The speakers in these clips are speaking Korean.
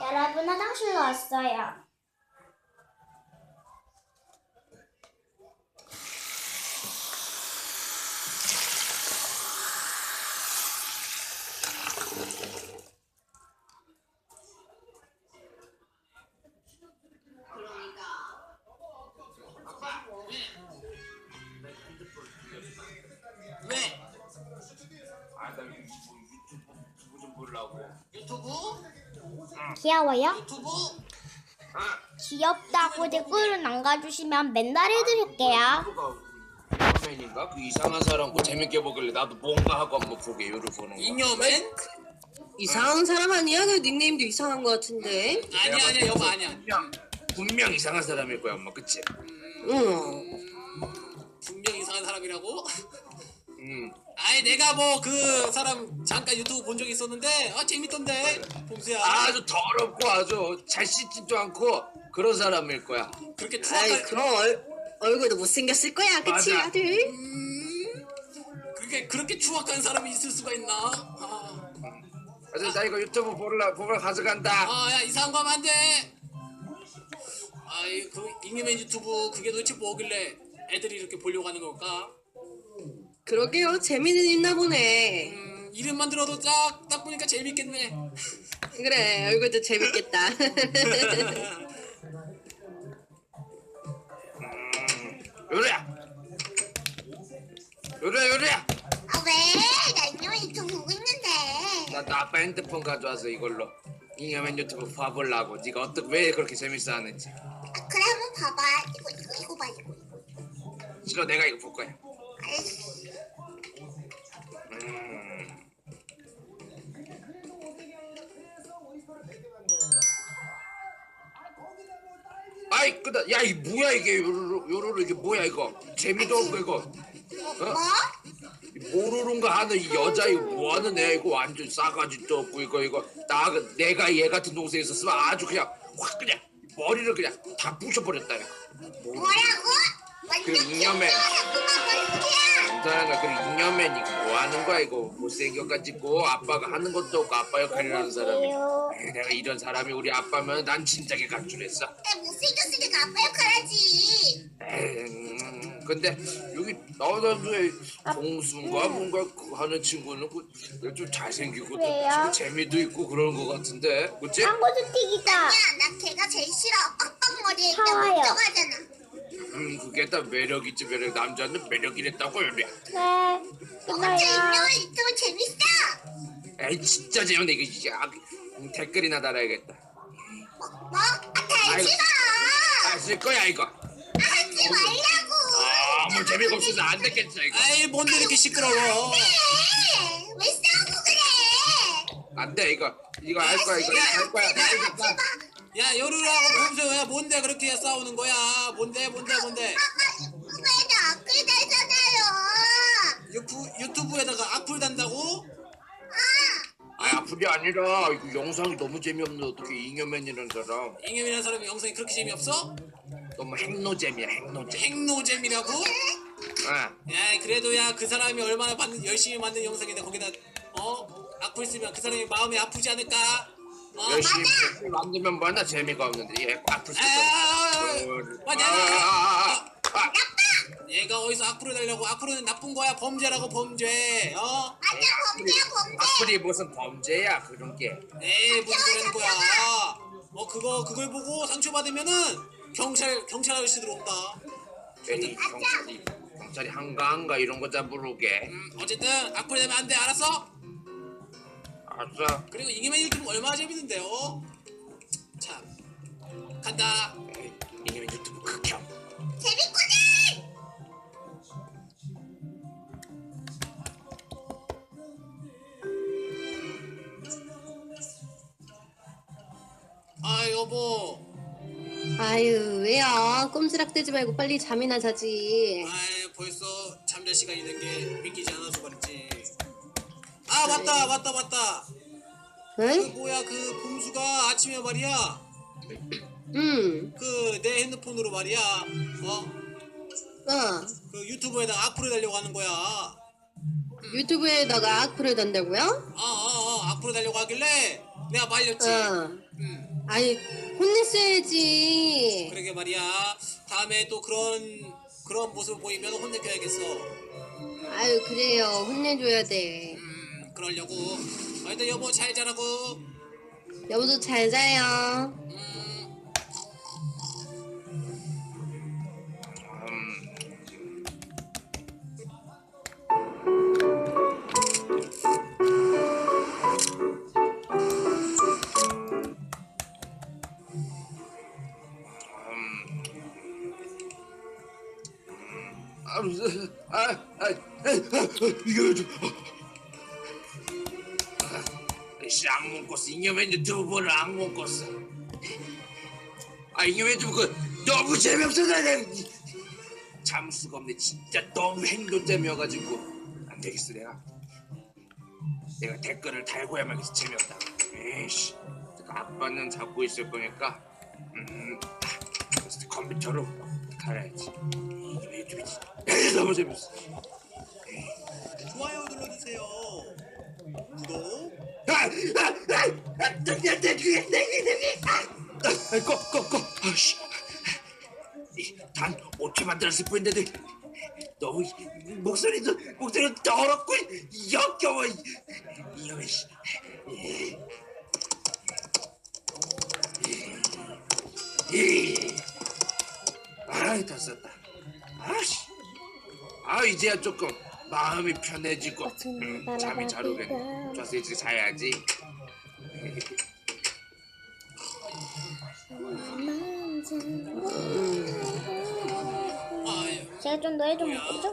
여러분 화장실로 왔어요. 왜? 아, 나 보려고. 유튜브? 귀여워요? 유튜브? 아, 귀엽다고 댓글을 남겨주시면 맨날 해드릴게요. 유튜브가 화면인가? 그 이상한 사람 거 재밌게 보길래 나도 뭔가 하고 한번 보게 요를 보는 거. 잉여맨? 이상한 사람 아니야? 그 닉네임도 이상한 것 같은데. 아니야 아니야 여보 아니야 분명, 분명 이상한 사람일 거야, 엄마. 그치? 응. 분명 이상한 사람이라고? 음. 아니 내가 뭐 그 사람 잠깐 유튜브 본 적이 있었는데 아 재밌던데 봄수야 아주 더럽고 아주 잘 씻지도 않고 그런 사람일 거야. 그렇게 아이 그럼 얼, 얼굴도 못생겼을 거야, 그치 맞아. 아들? 음, 그렇게 그렇게 추악한 사람이 있을 수가 있나? 아, 그래서 나 이거 유튜브 보러 보러 가져간다. 아, 야 이상한 거 하면 안 돼. 아이 그 잉여맨 유튜브 그게 도대체 뭐길래 애들이 이렇게 보려고 하는 걸까? 그러게요, 재미는 있나 보네. 음, 이름만 들어도 딱, 딱 보니까 재밌겠네. 그래, 얼굴도 재밌겠다. 요리야. 요리야 요리야. 아 왜? 나 인형 유튜브 보고 있는데. 나, 나 아빠 핸드폰 가져와서 이걸로 잉여맨 유튜브 봐보려고. 네가 어떻게 왜 그렇게 재밌어 하는지. 아, 그래 한번 봐봐. 이거 이거 이거 봐 이거. 이거. 싫어 내가 이거 볼 거야. 알겠어. 음. 아이 끄다 야이 뭐야 이게 요루루 요루루 이게 뭐야 이거 재미도 없고 이거 뭐? 모르는가 하는 이 여자 이거 뭐 하는 애 이거 완전 싸가지도 없고 이거 이거 나 내가 얘 같은 동생 있었으면 아주 그냥 확 그냥 머리를 그냥 다 부셔버렸다 이거 뭐, 뭐라고? 그 인형맨. 자꾸만 뭔 사람가 그 잉여맨 이거 뭐 하는 거야 이거 못생겨가지고 아빠가 하는 것도 없고 아빠 역할이라는 사람이 에이, 내가 이런 사람이 우리 아빠면 난 진작에 소리야? 못생겼으니까 아빠 역할하지. 에이, 음, 근데 여기 나오던데 봉수인가 뭔가 그 하는 친구는 그, 좀 잘생기고 또 왜요? 재미도 있고 그런 것 같은데 그치? 짱구주틱이다. 야, 나 걔가 제일 싫어. 빡빡 머리에 있다 차와요. 멀쩡하잖아. 음 그게 다 매력이지 매력 남자는 매력이랬다고 그래 네. 진짜 끝나요. 재밌어. 에이 진짜 재밌네 이거 진짜 아, 음, 댓글이나 달아야겠다 뭐? 뭐? 아 달지 마. 아쓸 거야 이거 아, 하지 말라고. 아무 재미가 없어서 안 됐겠어 이거 아이 뭔데 이렇게 시끄러워? 네. 왜 싸우고 그래? 안 돼 이거 이거 할 거야 이거 할 거야 하지 마. 야 여루라고 봄수야 뭔데 그렇게 싸우는 거야? 뭔데 뭔데 뭔데? 아, 왜나 악플 달잖아요. 유튜, 유튜브에다가 악플 단다고? 아 아플이 아니라 이거 영상이 너무 재미없는 어떻게 잉여맨이라는 사람 잉여맨이라는 사람이 영상이 그렇게 재미없어? 너무 핵노잼이야 핵노잼 핵노잼이라고? 아 야 그래도 야 그 사람이 얼마나 만든, 열심히 만든 영상인데 거기다 어? 악플 쓰면 그 사람이 마음이 아프지 않을까? 어? 열심히 만들면 뭐나 재미가 없는데 얘 아플 아, 아, 아, 아, 맞아. 아아아아 얘가 어디서 악플을 달려고 악플은 나쁜 거야 범죄라고 범죄 어? 완전 범죄야 범죄. 악플이 무슨 범죄야 그런 게 에이 무슨 하는 거야 어 그거 그걸 보고 상처받으면은 경찰 경찰 아저씨 들어온다 괜히 경찰이 경찰이 한가한가 이런 거 잡으러 오게 음, 어쨌든 악플 되면 안 돼 알았어? 알았어 그리고 이기면 유튜브 얼마나 재밌는데요 참 간다 잉여맨 유튜브 극혐 재밌구나. 아 여보 아유, 왜요? 꼼지락대지 말고 빨리 잠이나 자지. 아 벌써 잠잘 시간이 된 게 믿기지 않아서 그렇지 아 맞다 맞다 맞다 그 응? 뭐야 그 봄수가 아침에 말이야 응. 그 내 핸드폰으로 말이야 어? 어. 그 유튜브에다 악플을 달려고 하는 거야 유튜브에다가 악플을 단다고요? 어어어 악플을 달려고 하길래 내가 말렸지. 어. 음. 아니 혼냈어야지. 그러게 말이야. 다음에 또 그런 그런 모습 보이면 혼내줘야겠어. 아유 그래요. 혼내줘야 돼. 음, 그러려고. 하여튼 여보 잘 자라고. 여보도 잘 자요. 음, 아, 무슨- 아, 아, 아, 아, 이거 좀. 아, 씨, 악몽 꿨어. 잉여맨 두 번을 악몽 꿨어. 아, 잉여맨 좀그 너무 재미없어. 나 내가 이- 참을 수가 없네. 진짜 너무 행동 때문이어가지고 안 되겠어 내가. 내가 댓글을 달고야말겠어 재미없다. 에이씨, 아빠는 잡고 있을 거니까. 음, 아, 컴퓨터로. 유튜브지. 에이, 너무 재밌어. 좋아요 눌러주세요. 구독. 꺼, 꺼, 꺼. 아씨. 단 5초 만 들었을 뿐인데도 너무 이- 목소리도 목소리도 더럽고 역겨워. 이놈의 씨. 이. 아이 다 썼다. 아씨. 아 이제야 조금 마음이 편해지고 음, 잠이 잘 오겠네. 좋았어 이제 자야지. 아유, 제가 좀 노래 좀 해줘.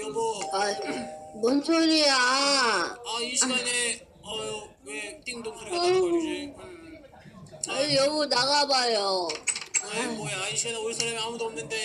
여보. 아 뭔 소리야? 아 이 시간에 어유 왜 띵동 소리가 나는 거지? 음. 여보 나가봐요. 아이 뭐야 이 시간에 올 사람이 아무도 없는데.